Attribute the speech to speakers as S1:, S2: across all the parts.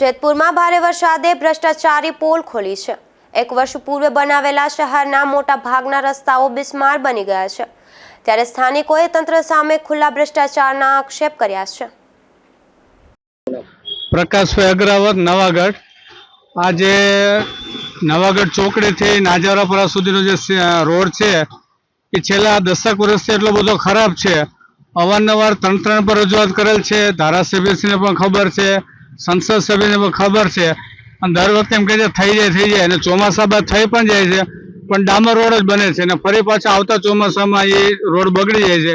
S1: જેતપુરમાં ભારે વરસાદે ભ્રષ્ટાચારી પોલ ખોલી છે. એક વર્ષ પૂર્વે બનાવેલા શહેરના મોટા ભાગના રસ્તાઓ બિસ્માર બની ગયા છે. ત્યારે સ્થાનિકોએ તંત્ર સામે ખુલ્લા ભ્રષ્ટાચારના આક્ષેપ કર્યા છે.
S2: પ્રકાશભાઈ અગ્રવત નવાગઢ. આજે નવાગઢ ચોકડીથી નાજારાપરા સુધીનો જે રોડ છે, એ છેલ્લા દસેક વર્ષથી એટલો બધો ખરાબ છે. અવારનવાર ત્રણ ત્રણ પર રજૂઆત કરેલ છે. ધારાસભ્યશ્રીને પણ ખબર છે. સંસદ સભ્યને ખબર છે. અને દર વખતે એમ કહે છે, થઈ જાય થઈ જાય. અને ચોમાસા બાદ થઈ પણ જાય છે. પણ ડામર રોડ જ બને છે. અને ફરી પાછા આવતા ચોમાસામાં એ રોડ બગડી જાય છે.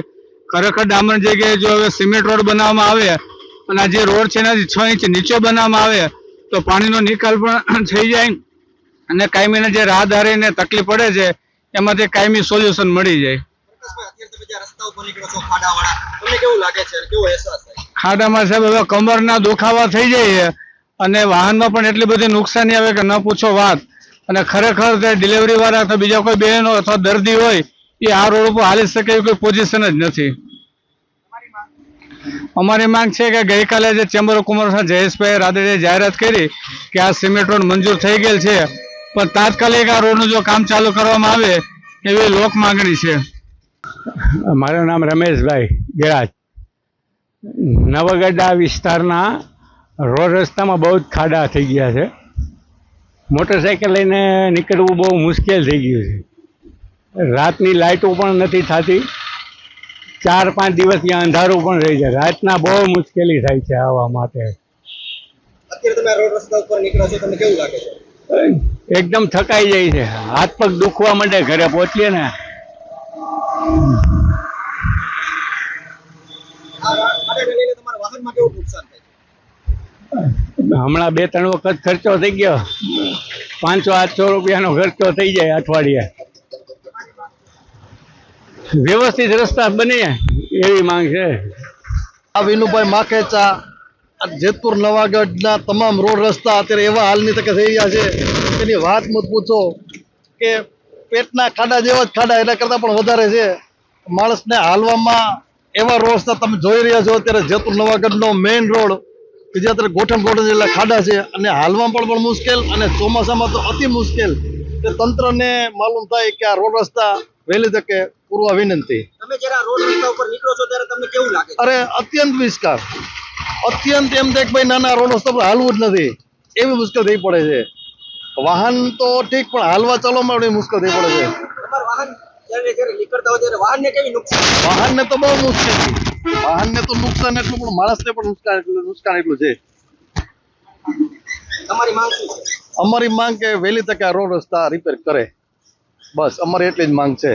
S2: ખરેખર ડામર જગ્યાએ જો હવે સિમેન્ટ રોડ બનાવવામાં આવે અને આ જે રોડ છે એનાથી છ ઇંચ નીચો બનાવવામાં આવે, તો પાણીનો નિકાલ પણ થઈ જાય. અને કાયમીને જે રાહદારીને તકલીફ પડે છે, એમાંથી કાયમી સોલ્યુશન મળી જાય.
S3: કેવું લાગે છે? કેવો અહેસાસ થાય?
S2: ખાડામાં સાહેબ, હવે કમરના દુખાવા થઈ જાય અને વાહનમાં પણ એટલી બધી નુકસાની આવે કે ન પૂછો વાત. અને ખરેખર તે ડિલિવરી વાળા અથવા બીજા કોઈ બહેનો અથવા દર્દી હોય, એ આ રોડ ઉપર હાલી શકે એવી કોઈ પોઝિશન જ નથી. અમારી માંગ છે કે ગઈકાલે જે ચેમ્બર ઓફ કોમર્સના જયેશભાઈ રાદડીએ જાહેરાત કરી કે આ સિમેન્ટ રોડ મંજૂર થઈ ગયેલ છે, પણ તાત્કાલિક આ રોડનું જો કામ ચાલુ કરવામાં આવે, એવી લોક માંગણી છે.
S4: મારું નામ રમેશભાઈ ગેરાજ નવગઢા વિસ્તારના રોડ રસ્તામાં બહુ જ ખાડા થઈ ગયા છે. મોટરસાઇકલ લઈને નીકળવું બહુ મુશ્કેલ થઈ ગયું છે. રાતની લાઇટો પણ નથી થતી. ચાર પાંચ દિવસ ત્યાં અંધારું પણ રહી જાય. રાતના બહુ મુશ્કેલી થાય છે આવવા માટે.
S3: અત્યારે તમે રોડ રસ્તા ઉપર નીકળો છો તમને કેવું લાગે છે?
S4: એકદમ થકાઈ જાય છે. હાથ પગ દુખવા માંડે ઘરે પહોંચીએ ને
S3: આ વા- ખાડાને લઈને તમારા વાહનમાં કેવું નુકસાન થાય છે
S4: હમણાં બે ત્રણ વખત ખર્ચો થઈ ગયો. પાંચસો, આઠસો રૂપિયાનો ખર્ચો થઈ જાય અઠવાડિયે. વ્યવસ્થિત રસ્તા બને એવી માંગ છે.
S5: આ વિનુભાઈ માખેચા જેતપુર, નવાગઢના તમામ રોડ રસ્તા અત્યારે એવા હાલની તકે થઈ રહ્યા છે. તેની વાત મત પૂછો કે પેટના ખાડા જેવા જ ખાડા એના કરતાં પણ વધારે છે. માણસને હાલવામાં એવા રોડ રસ્તા તમે જોઈ રહ્યા છો. અત્યારે જેતપુર, નવાગઢનો મેઇન રોડ કે જે અત્યારે ગોઠણ ગોઠણ જેટલા ખાડા છે અને હાલમાં પણ પણ મુશ્કેલ અને ચોમાસામાં તો અતિ મુશ્કેલ. કે તંત્રને માલુમ થાય કે આ રોડ રસ્તા વહેલી તકે પૂરવા વિનંતી.
S3: તમે જ્યારે રોડ રસ્તા ઉપર નીકળો છો ત્યારે તમને કેવું લાગે
S5: અરે અત્યંત વિસ્કાર. અત્યંત એમ થાય ભાઈ નાના રોડ રસ્તા પર હાલવું જ નથી. એવી મુશ્કેલ થઈ પડે છે. વાહન તો ઠીક પણ હાલવા ચાલવામાં પણ મુશ્કેલ થઈ પડે છે.
S3: વાહન વાહનને
S5: તો બહુ મુશ્કેલ. છે તો નુકસાન એટલું પણ માણસને પણ નુકસાન એટલું નુકસાન એટલું છે.
S3: તમારી માંગ
S5: અમારી માંગ કે વહેલી તકે રોડ રસ્તા રિપેર કરે. બસ અમારી એટલી જ માંગ છે.